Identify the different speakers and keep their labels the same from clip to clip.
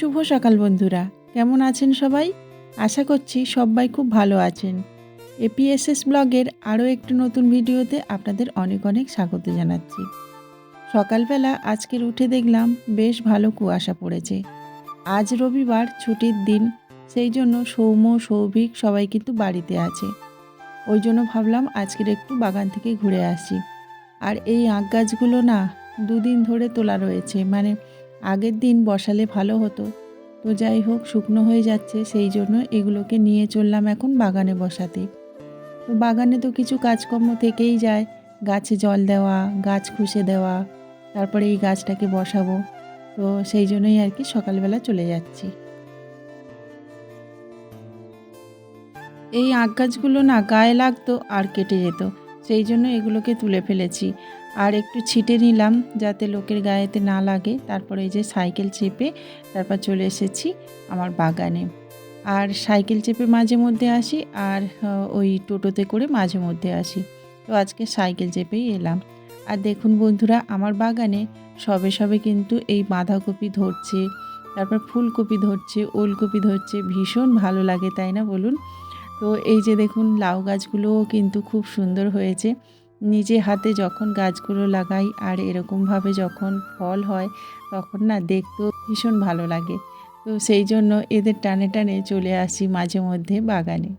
Speaker 1: শুভ সকাল বন্ধুরা। কেমন আছেন সবাই? আশা করছি সবাই খুব ভালো আছেন। এপিএসএস ব্লগের আরও একটি নতুন ভিডিওতে আপনাদের অনেক অনেক স্বাগত জানাচ্ছি। সকালবেলা আজকের উঠে দেখলাম বেশ ভালো কুয়াশা পড়েছে। আজ রবিবার ছুটির দিন, সেই জন্য সৌম্য, সৌভিক সবাই কিন্তু বাড়িতে আছে। ওই জন্য ভাবলাম আজকের একটু বাগান থেকে ঘুরে আসি। আর এই আখ গাছগুলো না দুদিন ধরে তোলা রয়েছে। মানে আগের দিন বসালে ভালো হতো। তো যাই হোক, শুকনো হয়ে যাচ্ছে, সেই জন্য এগুলোকে নিয়ে চললাম এখন বাগানে বসাতে। তো বাগানে তো কিছু কাজকর্ম থেকেই যায়। গাছে জল দেওয়া, গাছ খুশে দেওয়া, তারপরে এই গাছটাকে বসাবো। তো সেই জন্যই আর কি সকালবেলা চলে যাচ্ছি। এই আখ গাছগুলো না গায়ে লাগতো আর কেটে যেত। সেই জন্য এগুলোকে তুলে ফেলেছি। আর একটু ছিটে নিলাম যাতে লোকের গায়েতে না লাগে। তারপরে এই যে সাইকেল চেপে তারপর চলে এসেছি আমার বাগানে। আর সাইকেল চেপে মাঝে মধ্যে আসি আর ওই টোটোতে করে মাঝে মধ্যে আসি। তো আজকে সাইকেল চেপেই এলাম। আর দেখুন বন্ধুরা, আমার বাগানে সবে সবে কিন্তু এই বাঁধাকপি ধরছে, তারপর ফুলকপি ধরছে, ওলকপি ধরছে, ভীষণ ভালো লাগে, তাই না বলুন? তো এই যে দেখুন, লাউ গাছগুলোও কিন্তু খুব সুন্দর হয়েছে। নিজে হাতে যখন গাছগুলো লাগাই আর এরকমভাবে যখন ফল হয়, তখন না দেখতেও ভীষণ ভালো লাগে। তো সেই জন্য এদের টানে টানে চলে আসি মাঝে মধ্যে বাগানে।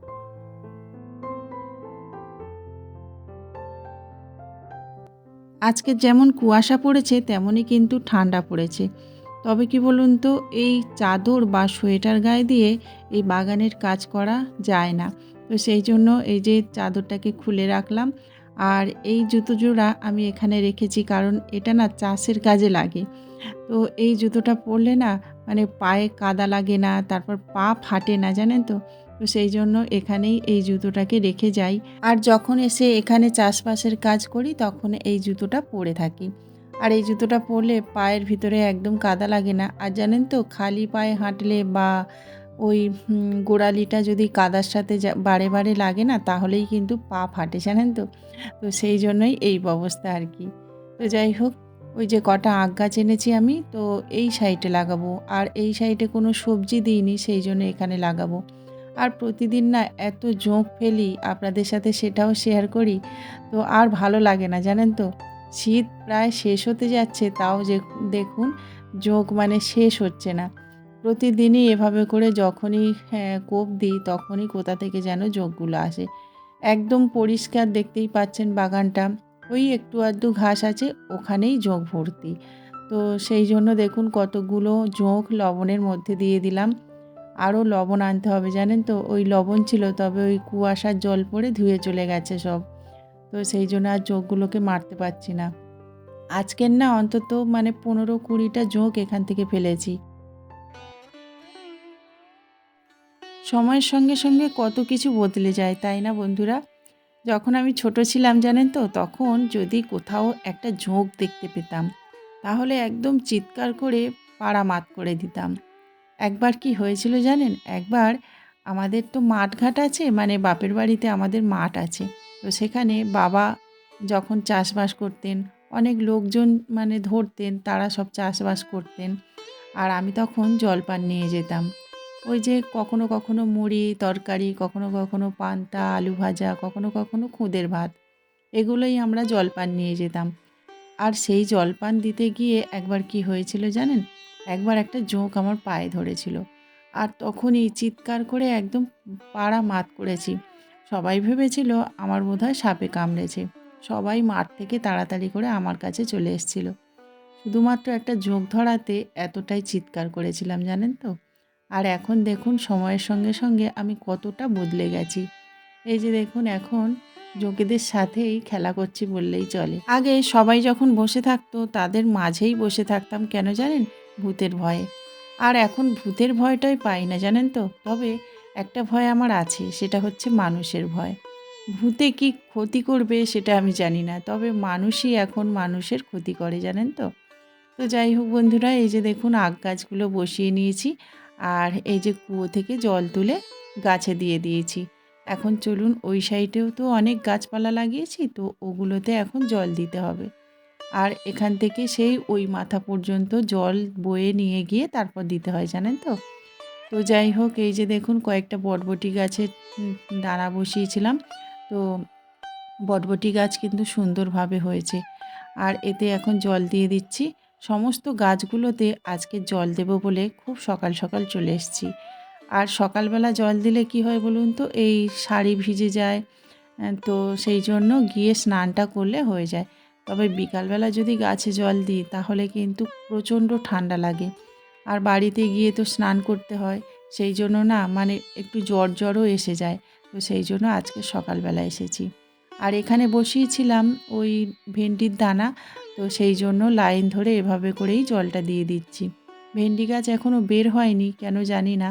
Speaker 1: আজকে যেমন কুয়াশা পড়েছে, তেমনই কিন্তু ঠান্ডা পড়েছে। তবে কি বলুন তো, এই চাদর বা সোয়েটার গায়ে দিয়ে এই বাগানের কাজ করা যায় না। তো সেই জন্য এই যে চাদরটাকে খুলে রাখলাম আর এই জুতো জোড়া আমি এখানে রেখেছি কারণ এটা না চাষের কাজে লাগে। তো এই জুতোটা পরলে না মানে পায়ে কাদা লাগে না, তারপর পা ফাটে না, জানেন তো? তো সেই জন্য এখানেই এই জুতোটাকে রেখে যাই। আর যখন এসে এখানে চাষবাসের কাজ করি তখন এই জুতোটা পরে থাকি। আর এই জুতোটা পরলে পায়ের ভিতরে একদম কাদা লাগে না। আর জানেন তো, খালি পায়ে হাঁটলে বা ওই গোড়ালিটা যদি কাদার সাথে বারে বারে লাগে না, তাহলেই কিন্তু পা ফাটে, জানেন তো? তো সেই জন্যই এই ব্যবস্থা আর কি। তো যাই হোক, ওই যে কটা আগ গাছ এনেছি আমি, তো এই সাইডে লাগাবো। আর এই সাইডে কোনো সবজি দিইনি, সেই জন্য এখানে লাগাবো। আর প্রতিদিন না এত জোঁক ফেলি, আপনাদের সাথে সেটাও শেয়ার করি, তো আর ভালো লাগে না, জানেন তো? শীত প্রায় শেষ হতে যাচ্ছে, তাও যে দেখুন, জোঁক মানে শেষ হচ্ছে না। প্রতিদিনই এভাবে করে যখনই হ্যাঁ, কোপ দিই তখনই কোথা থেকে যেন জোঁকগুলো আসে। একদম পরিষ্কার দেখতেই পাচ্ছেন বাগানটা। ওই একটু আধটু ঘাস আছে ওখানেই জোঁক ভর্তি। তো সেই জন্য দেখুন কতগুলো জোঁক লবণের মধ্যে দিয়ে দিলাম। আরও লবণ আনতে হবে জানেন তো? ওই লবণ ছিল তবে ওই কুয়াশার জল পড়ে ধুয়ে চলে গেছে সব। তো সেই জন্য আর জোঁকগুলোকে মারতে পারছি না। আজকের না অন্তত মানে পনেরো কুড়িটা জোঁক এখান থেকে ফেলেছি। সময়ের সঙ্গে সঙ্গে কত কিছু বদলে যায়, তাই না বন্ধুরা? যখন আমি ছোট ছিলাম, জানেন তো, তখন যদি কোথাও একটা ঝোঁক দেখতে পেতাম, তাহলে একদম চিৎকার করে পাড়া মাত করে দিতাম। একবার কি হয়েছিল জানেন? একবার আমাদের তো মাঠঘাট আছে মানে বাপের বাড়িতে আমাদের মাঠ আছে। তো সেখানে বাবা যখন চাষবাস করতেন, অনেক লোকজন মানে ধরতেন, তারা সব চাষবাস করতেন। আর আমি তখন জলপান নিয়ে যেতাম। ওই যে কখনো কখনো মুড়ি, তরকারি, কখনো কখনো পান্তা, আলু ভাজা, কখনো কখনো খুদের ভাত, এগুলোই আমরা জলপান নিয়ে যেতাম। আর সেই জলপান দিতে গিয়ে একবার কি হয়েছিল জানেন? একবার একটা জোঁক আমার পায়ে ধরেছিল। আর তখনই চিৎকার করে একদম পাড়া মাত করেছি। সবাই ভেবেছিল আমার বোধহয় সাপে কামড়েছে। সবাই মাঠ থেকে তাড়াতাড়ি করে আমার কাছে চলে এসেছিল। শুধুমাত্র একটা জোঁক ধরাতে এতটাই চিৎকার করেছিলাম জানেন তো? আর এখন দেখুন সময়ের সঙ্গে সঙ্গে আমি কতটা বদলে গেছি। এই যে দেখুন এখন যোগীদের সাথেই খেলা করছি বললেই চলে। আগে সবাই যখন বসে থাকতো তাদের মাঝেই বসে থাকতাম কেন জানেন? ভূতের ভয়ে। আর এখন ভূতের ভয়টাই পাই না জানেন তো? তবে একটা ভয় আমার আছে, সেটা হচ্ছে মানুষের ভয়। ভূতে কি ক্ষতি করবে সেটা আমি জানি না, তবে মানুষই এখন মানুষের ক্ষতি করে জানেন তো? তো যাই হোক বন্ধুরা, এই যে দেখুন আগ গাছগুলো বসিয়ে নিয়েছি। আর এই যে কুয়ো থেকে জল তুলে গাছে দিয়ে দিয়েছি। এখন চলুন ওই সাইডেও তো অনেক গাছপালা লাগিয়েছি, তো ওগুলোতে এখন জল দিতে হবে। আর এখান থেকে সেই ওই মাথা পর্যন্ত জল বয়ে নিয়ে গিয়ে তারপর দিতে হয়, জানেন তো? তো যাই হোক, এই যে দেখুন কয়েকটা বটবটি গাছের দানা বসিয়েছিলাম। তো বটবটি গাছ কিন্তু সুন্দরভাবে হয়েছে। আর এতে এখন জল দিয়ে দিচ্ছি। সমস্ত গাছগুলোতে আজকে জল দেব বলে খুব সকাল সকাল চলে এসেছি। আর সকালবেলা জল দিলে কি হয় বলুন তো, এই শাড়ি ভিজে যায় তো সেই জন্য গিয়ে স্নানটা করলে হয়ে যায়। তবে বিকালবেলা যদি গাছে জল দিই, তাহলে কিন্তু প্রচণ্ড ঠান্ডা লাগে। আর বাড়িতে গিয়ে তো স্নান করতে হয়, সেই জন্য না মানে একটু জ্বর জ্বরও এসে যায়। তো সেই জন্য আজকে সকালবেলা এসেছি। আর এখানে বসিয়েছিলাম ওই ভেন্ডির দানা, তো সেই জন্য লাইন ধরে এভাবে করেই জলটা দিয়ে দিচ্ছি। ভেন্ডি গাছ এখনও বের হয়নি, কেন জানি না,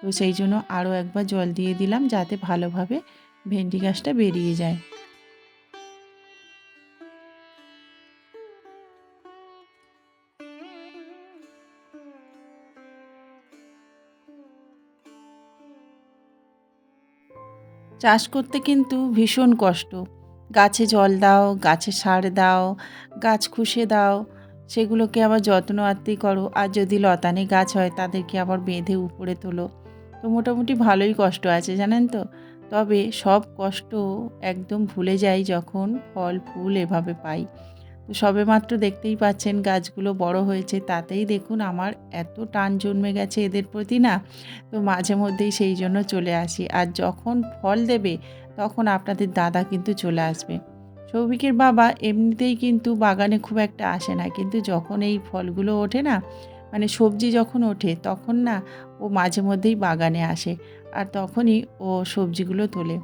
Speaker 1: তো সেই জন্য আরও একবার জল দিয়ে দিলাম যাতে ভালোভাবে ভেন্ডি গাছটা বেরিয়ে যায়। চাষ করতে কিন্তু ভীষণ কষ্ট। গাছে জল দাও, গাছে সার দাও, গাছ খুশে দাও, সেগুলোকে আবার যত্ন আত্মি করো। আর যদি লতানে গাছ হয়, তাদেরকে আবার বেঁধে উপরে তোলো। তো মোটামুটি ভালোই কষ্ট আছে, জানেন তো? তবে সব কষ্ট একদম ভুলে যাই যখন ফল, ফুল এভাবে পাই। সবে মাত্র দেখতেই পাচ্ছেন গাছগুলো বড় হয়েছে, তাতেই দেখুন আমার এত টান জন্মে গেছে এদের প্রতি না। তো মাঝে মধ্যেই সেই জন্য চলে আসি। আর যখন ফল দেবে, তখন আপনাদের দাদা কিন্তু চলে আসবে। সৌভিকের বাবা এমনিতেই কিন্তু বাগানে খুব একটা আসে না। কিন্তু যখন এই ফলগুলো ওঠে না মানে সবজি যখন ওঠে, তখন না ও মাঝে মধ্যেই বাগানে আসে। আর তখনই ও সবজিগুলো তোলে।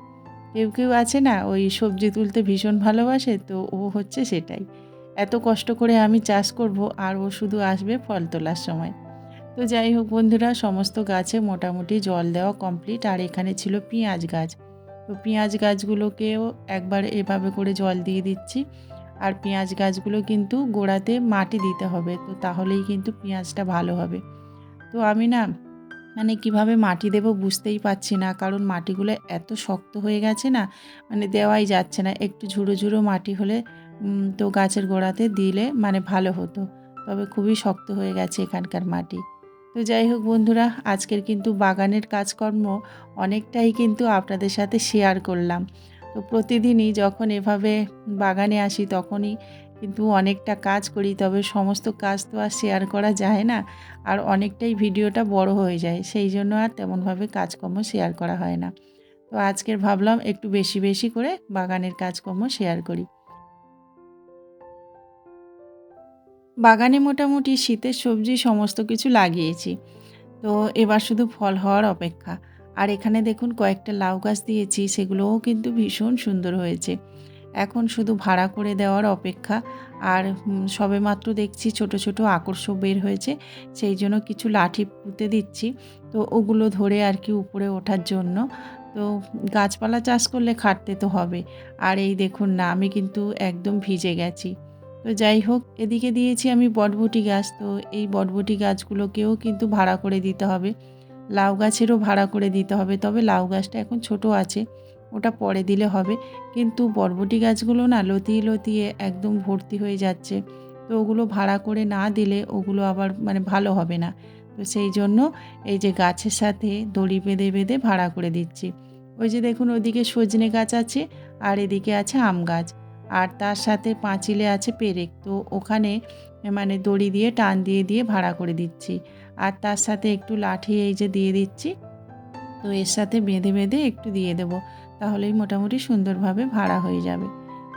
Speaker 1: কেউ কেউ আছে না, ওই সবজি তুলতে ভীষণ ভালোবাসে, তো ও হচ্ছে সেটাই। এত কষ্ট করে আমি চাষ করব আর ও শুধু আসবে ফল তোলার সময়। তো যাই হোক বন্ধুরা, সমস্ত গাছে মোটামুটি জল দেওয়া কমপ্লিট আর এখানে ছিল পেঁয়াজ গাছ। তো পেঁয়াজ গাছগুলোকেও একবার এভাবে করে জল দিয়ে দিচ্ছি। আর পেঁয়াজ গাছগুলো কিন্তু গোড়াতে মাটি দিতে হবে, তো তাহলেই কিন্তু পেঁয়াজটা ভালো হবে। তো আমি না মানে কীভাবে মাটি দেবো বুঝতেই পারছি না, কারণ মাটিগুলো এত শক্ত হয়ে গেছে না মানে দেওয়াই যাচ্ছে না। একটু ঝুড়ো ঝুড়ো মাটি হলে তো গাছের গোড়াতে দিলে মানে ভালো হতো। তবে খুবই শক্ত হয়ে গেছে এখানকার মাটি। তো যাই হোক বন্ধুরা, আজকের কিন্তু বাগানের কাজকর্ম অনেকটাই কিন্তু আপনাদের সাথে শেয়ার করলাম। তো প্রতিদিনই যখন এভাবে বাগানে আসি তখনই কিন্তু অনেকটা কাজ করি, তবে সমস্ত কাজ তো আর শেয়ার করা যায় না। আর অনেকটাই ভিডিওটা বড় হয়ে যায়, সেই জন্য আর তেমনভাবে কাজকর্ম শেয়ার করা হয় না। তো আজকের ভাবলাম একটু বেশি বেশি করে বাগানের কাজকর্ম শেয়ার করি। বাগানে মোটামুটি শীতের সবজি সমস্ত কিছু লাগিয়েছি। তো এবার শুধু ফল হওয়ার অপেক্ষা। আর এখানে দেখুন কয়েকটা লাউ গাছ দিয়েছি সেগুলোও কিন্তু ভীষণ সুন্দর হয়েছে। এখন শুধু ভাড়া করে দেওয়ার অপেক্ষা। আর উম, সবেমাত্র দেখছি ছোট ছোট আকর্ষক বের হয়েছে সেই জন্য কিছু লাঠি পুঁতে দিচ্ছি। তো ওগুলো ধরে আর কি উপরে ওঠার জন্য। তো গাছপালা চাষ করলে খাটতে তো হবে। আর এই দেখুন না আমি কিন্তু একদম ভিজে গেছি। তো যাই হোক, এদিকে দিয়েছি আমি বটবটি গাছ। তো এই বটবটি গাছগুলোকেও কিন্তু ভাড়া করে দিতে হবে। লাউ গাছেরও ভাড়া করে দিতে হবে। তবে লাউ গাছটা এখন ছোট আছে, ওটা পরে দিলে হবে। কিন্তু বরবটি গাছগুলো না লতিয়ে লতিয়ে একদম ভর্তি হয়ে যাচ্ছে। তো ওগুলো ভাড়া করে না দিলে ওগুলো আবার মানে ভালো হবে না। তো সেই জন্য এই যে গাছের সাথে দড়ি বেঁধে বেঁধে ভাড়া করে দিচ্ছি। ওই যে দেখুন, ওদিকে সজনে গাছ আছে আর এদিকে আছে আম গাছ। আর তার সাথে পাঁচিলে আছে পেরেক। তো ওখানে মানে দড়ি দিয়ে, টান দিয়ে দিয়ে ভাড়া করে দিচ্ছি। আর তার সাথে একটু লাঠি এই যে দিয়ে দিচ্ছি, তো এর সাথে বেঁধে বেঁধে একটু দিয়ে দেবো। তাহলেই মোটামুটি সুন্দরভাবে ভাড়া হয়ে যাবে।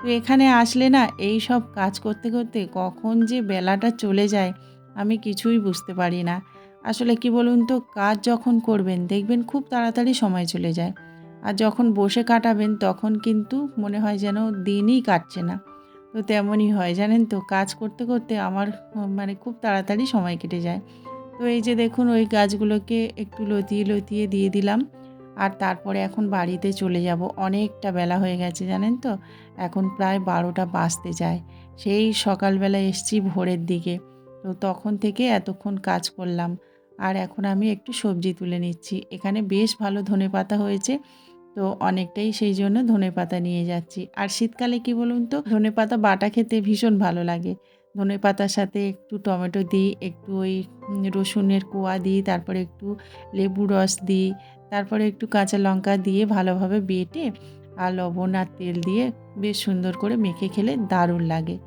Speaker 1: তো এখানে আসলে না, এই সব কাজ করতে করতে কখন যে বেলাটা চলে যায়, আমি কিছুই বুঝতে পারি না। আসলে কি বলুন তো, কাজ যখন করবেন, দেখবেন খুব তাড়াতাড়ি সময় চলে যায়। আর যখন বসে কাটাবেন তখন কিন্তু মনে হয় যেন দিনই কাটছে না। তো তেমনই হয়, জানেন তো, কাজ করতে করতে আমার মানে খুব তাড়াতাড়ি সময় কেটে যায়। তো এই যে দেখুন, ওই গাছগুলোকে একটু লতিয়ে লতিয়ে দিয়ে দিলাম। আর তারপরে এখন বাড়িতে চলে যাব। অনেকটা বেলা হয়ে গেছে, জানেন তো? এখন প্রায় বারোটা বাজতে যায়। সেই সকালবেলা এসছি ভোরের দিকে। তো তখন থেকে এতক্ষণ কাজ করলাম। আর এখন আমি একটু সবজি তুলে নিচ্ছি। এখানে বেশ ভালো ধনে পাতা হয়েছে। তো অনেকটাই সেই জন্য ধনে পাতা নিয়ে যাচ্ছি। আর শীতকালে কি বলুন তো, ধনে পাতা বাটা খেতে ভীষণ ভালো লাগে। ধনে পাতার সাথে একটু টমেটো দিই, একটু ওই রসুনের কোয়া দিই, তারপরে একটু লেবু রস দিই, তারপরে একটু কাঁচা লঙ্কা দিয়ে ভালোভাবে বেটে আর লবণ আর তেল দিয়ে বেশ সুন্দর করে মেখে খেলে দারুণ লাগে।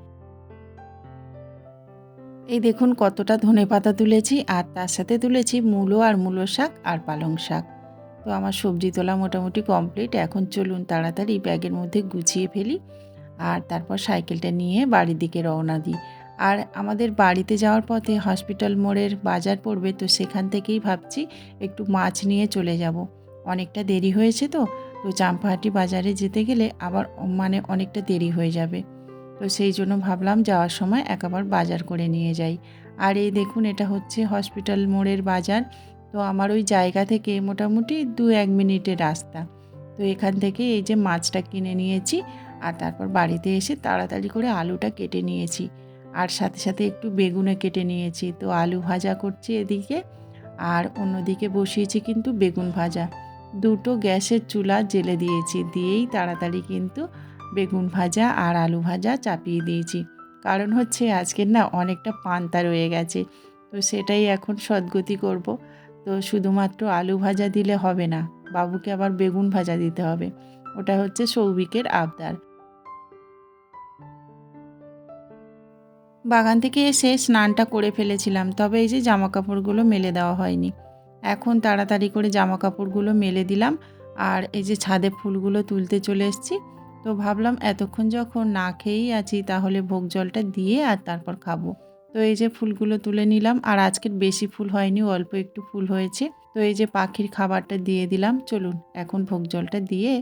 Speaker 1: এই দেখুন কতটা ধনে পাতা তুলেছি, আর তার সাথে তুলেছি মূলো আর মূলো শাক আর পালং শাক। তো আমার সবজি তোলা মোটামুটি কমপ্লিট। এখন চলুন তাড়াতাড়ি ব্যাগের মধ্যে গুছিয়ে ফেলি আর তারপর সাইকেলটা নিয়ে বাড়ির দিকে রওনা দিই। আর আমাদের বাড়িতে যাওয়ার পথে হসপিটাল মোড়ের বাজার পড়বে তো সেখান থেকেই ভাবছি একটু মাছ নিয়ে চলে যাব। অনেকটা দেরি হয়েছে তো তো চাম্পাহাটি বাজারে যেতে গেলে আবার মানে অনেকটা দেরি হয়ে যাবে। তো সেই জন্য ভাবলাম যাওয়ার সময় একবার বাজার করে নিয়ে যাই। আর এই দেখুন এটা হচ্ছে হসপিটাল মোড়ের বাজার। তো আমার ওই জায়গা থেকে মোটামুটি দু এক মিনিটের রাস্তা। তো এখান থেকে এই যে মাছটা কিনে নিয়েছি আর তারপর বাড়িতে এসে তাড়াতাড়ি করে আলুটা কেটে নিয়েছি। আর সাথে সাথে একটু বেগুনে কেটে নিয়েছি। তো আলু ভাজা করছি এদিকে আর অন্যদিকে বসিয়েছি কিন্তু বেগুন ভাজা। দুটো গ্যাসের চুলা জেলে দিয়েছি। দিয়েই তাড়াতাড়ি কিন্তু বেগুন ভাজা আর আলু ভাজা চাপিয়ে দিয়েছি। কারণ হচ্ছে আজকের না অনেকটা পান্তা রয়ে গেছে। তো সেটাই এখন সদ্গতি করব। তো শুধুমাত্র আলু ভাজা দিলে হবে না, বাবুকে আবার বেগুন ভাজা দিতে হবে। ওটা হচ্ছে সৌভিকের আবদার। বাগান থেকে এসে স্নানটা করে ফেলেছিলাম, তবে এই যে জামা কাপড়গুলো মেলে দেওয়া হয়নি। এখন তাড়াতাড়ি করে জামা কাপড়গুলো মেলে দিলাম, আর এই যে ছাদে ফুলগুলো তুলতে চলে এসেছি। তো ভাবলাম এতক্ষণ যখন না খেয়েই আছি, তাহলে ভোগ জলটা দিয়ে আর তারপর খাব। তো এই যে ফুলগুলো তুলে নিলাম, আর আজকের বেশি ফুল হয়নি, অল্প একটু ফুল হয়েছে। তো এই যে পাখির খাবারটা দিয়ে দিলাম, চলুন এখন ভোগ জলটা দিয়ে,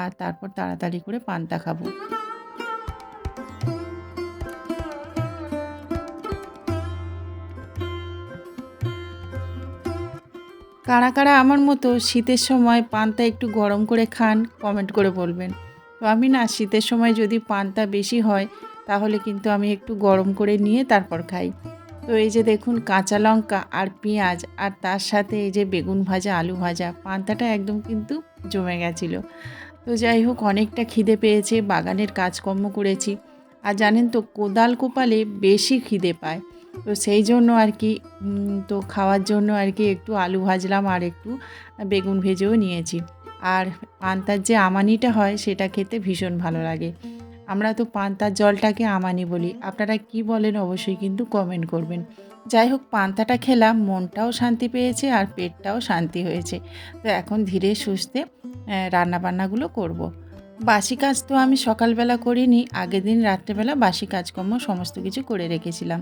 Speaker 1: আর তারপর তাড়াতাড়ি করে পান্তা খাব। কারা কারা আমার মতো শীতের সময় পান্তা একটু গরম করে খান, কমেন্ট করে বলবেন। তো আমি না, শীতের সময় যদি পান্তা বেশি হয় তাহলে কিন্তু আমি একটু গরম করে নিয়ে তারপর খাই। তো এই যে দেখুন কাঁচা লঙ্কা আর পেঁয়াজ আর তার সাথে এই যে বেগুন ভাজা, আলু ভাজা, পান্তাটা একদম কিন্তু জমে গেছিল। তো যাই হোক, অনেকটা খিদে পেয়েছে, বাগানের কাজকর্ম করেছি। আর জানেন তো, কোদাল কোপালে বেশি খিদে পায়। তো সেই জন্য আর কি তো খাওয়ার জন্য আর কি একটু আলু ভাজলাম আর একটু বেগুন ভেজেও নিয়েছি। আর পান্তার যে আমানিটা হয়, সেটা খেতে ভীষণ ভালো লাগে। আমরা তো পান্তার জলটাকে আমানি বলি। আপনারা কি বলেন অবশ্যই কিন্তু কমেন্ট করবেন। যাই হোক, পান্তাটা খেলাম, মনটাও শান্তি পেয়েছে আর পেটটাও শান্তি হয়েছে। তো এখন ধীরে সুস্থে রান্নাবান্নাগুলো করব। বাসি কাজ তো আমি সকালবেলা করিনি, আগের দিন রাত্রেবেলা বাসি কাজকর্ম সমস্ত কিছু করে রেখেছিলাম।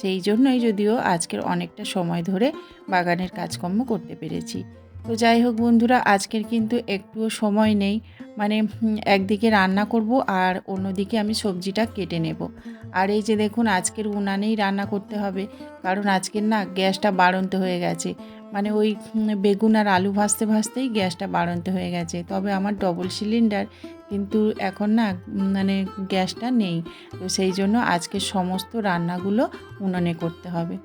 Speaker 1: সেই জন্যই যদিও আজকের অনেকটা সময় ধরে বাগানের কাজকর্ম করতে পেরেছি। তো যাই হোক বন্ধুরা, আজকের কিন্তু একটুও সময় নেই। মানে একদিকে রান্না করব আর অন্যদিকে আমি সবজিটা কেটে নেব। আর এই যে দেখুন, আজকের উনানেই রান্না করতে হবে। কারণ আজকের না গ্যাসটা বাড়ন্ত হয়ে গেছে। মানে ওই বেগুন আর আলু ভাজতে ভাজতেই গ্যাসটা বাড়ন্ত হয়ে গেছে। তবে আমার ডবল সিলিন্ডার কিন্তু এখন না মানে গ্যাসটা নেই। তো সেই জন্য আজকে সমস্ত রান্নাগুলো উনানে করতে হবে।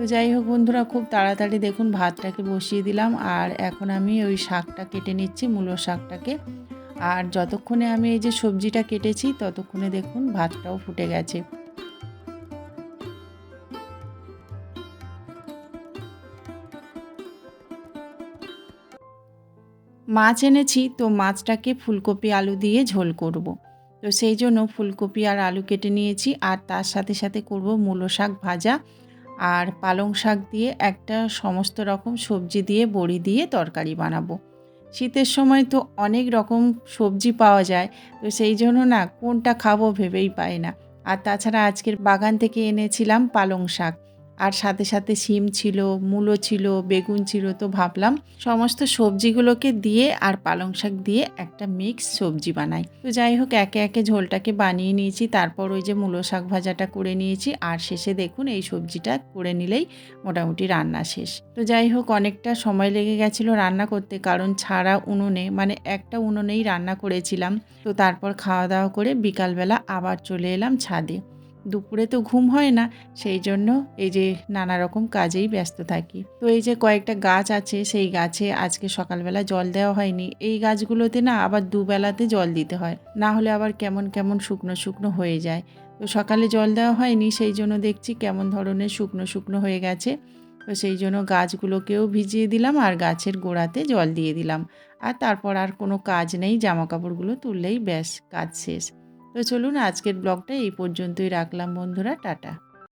Speaker 1: তো যাই হোক বন্ধুরা, খুব তাড়াতাড়ি দেখুন ভাতটাকে বসিয়ে দিলাম। আর এখন আমি ওই শাকটা কেটে নিচ্ছি, মূলো শাকটাকে। আর যতক্ষণে আমি এই যে সবজিটা কেটেছি, ততক্ষণে দেখুন ভাতটাও ফুটে গেছে। মাছ এনেছি, তো মাছটাকে ফুলকপি আলু দিয়ে ঝোল করব। তো সেই জন্য ফুলকপি আর আলু কেটে নিয়েছি, আর তার সাথে সাথে করব মূলো শাক ভাজা। আর পালং শাক দিয়ে একটা সমস্ত রকম সবজি দিয়ে, বড়ি দিয়ে তরকারি বানাবো। শীতের সময় তো অনেক রকম সবজি পাওয়া যায়, তো সেই জন্য না কোনটা খাব ভেবেই পায় না। আর তাছাড়া আজকের বাগান থেকে এনেছিলাম পালং শাক। আর সাথে সাথে শিম ছিল, মূলো ছিল, বেগুন ছিল, তো ভাবলাম সমস্ত সবজিগুলোকে দিয়ে আর পালং শাক দিয়ে একটা মিক্স সবজি বানাই। তো যাই হোক, একে একে ঝোলটাকে বানিয়ে নিয়েছি, তারপর ওই যে মূলো শাক ভাজাটা করে নিয়েছি, আর শেষে দেখুন এই সবজিটা করে নিলেই মোটামুটি রান্না শেষ। তো যাই হোক, অনেকটা সময় লেগে গেছিল রান্না করতে, কারণ ছাড়া উনুনে মানে একটা উনুনেই রান্না করেছিলাম। তো তারপর খাওয়া দাওয়া করে বিকালবেলা আবার চলে এলাম ছাদে। দুপুরে তো ঘুম হয় না, সেই জন্য এই যে নানা রকম কাজেই ব্যস্ত থাকি। তো এই যে কয়েকটা গাছ আছে, সেই গাছে আজকে সকালবেলা জল দেওয়া হয়নি। এই গাছগুলোতে না আবার দুবেলাতে জল দিতে হয়। না হলে আবার কেমন কেমন শুকনো শুকনো হয়ে যায়। তো সকালে জল দেওয়া হয়নি, সেই জন্য দেখছি কেমন ধরনের শুকনো শুকনো হয়ে গেছে। তো সেই জন্য গাছগুলোকেও ভিজিয়ে দিলাম আর গাছের গোড়াতে জল দিয়ে দিলাম। আর তারপর আর কোনো কাজ নেই জামা কাপড়গুলো তুললেই ব্যাস, কাজ শেষ। তো চলুন আজকের ব্লগটা এই পর্যন্তই রাখলাম বন্ধুরা টাটা।